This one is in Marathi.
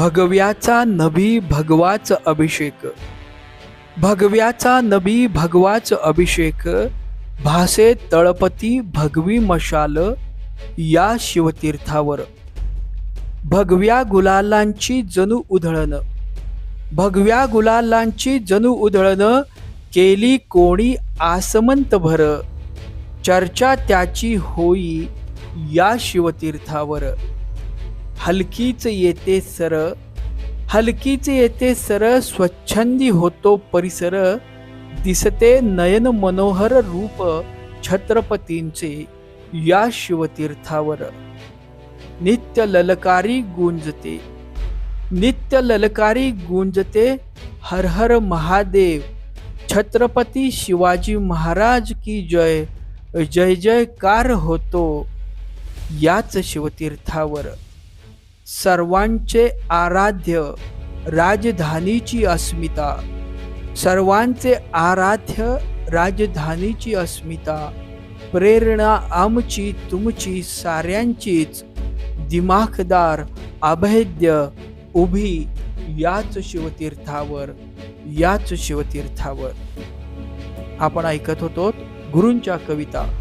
भगव्याचा नभी भगवाच अभिषेक. भगव्याचा नभी भगवाच अभिषेक भासे तळपती भगवी मशाल या शिवतीर्थावर. भगव्या गुलालांची जणू उधळण. भगव्या गुलालांची जणू उधळण केली कोणी आसमंत भर चर्चा त्याची होई या शिवतीर्थावर. हलकीच येते सर हलकीच येते सर स्वच्छंदी होतो परिसर दिसते नयन मनोहर रूप छत्रपतींचे या शिवतीर्थावर. नित्य ललकारी गुंजते नित्य ललकारी गुंजते हर हर महादेव छत्रपती शिवाजी महाराज की जय जय जयकार होतो याच शिवतीर्थावर. सर्वांचे आराध्य राजधानीची अस्मिता. सर्वांचे आराध्य राजधानीची अस्मिता. प्रेरणा आमची तुमची साऱ्यांचीच. दिमाखदार अभेद्य उभी याच शिवतीर्थावर याच शिवतीर्थावर. आपण ऐकत होतो गुरूंच्या कविता.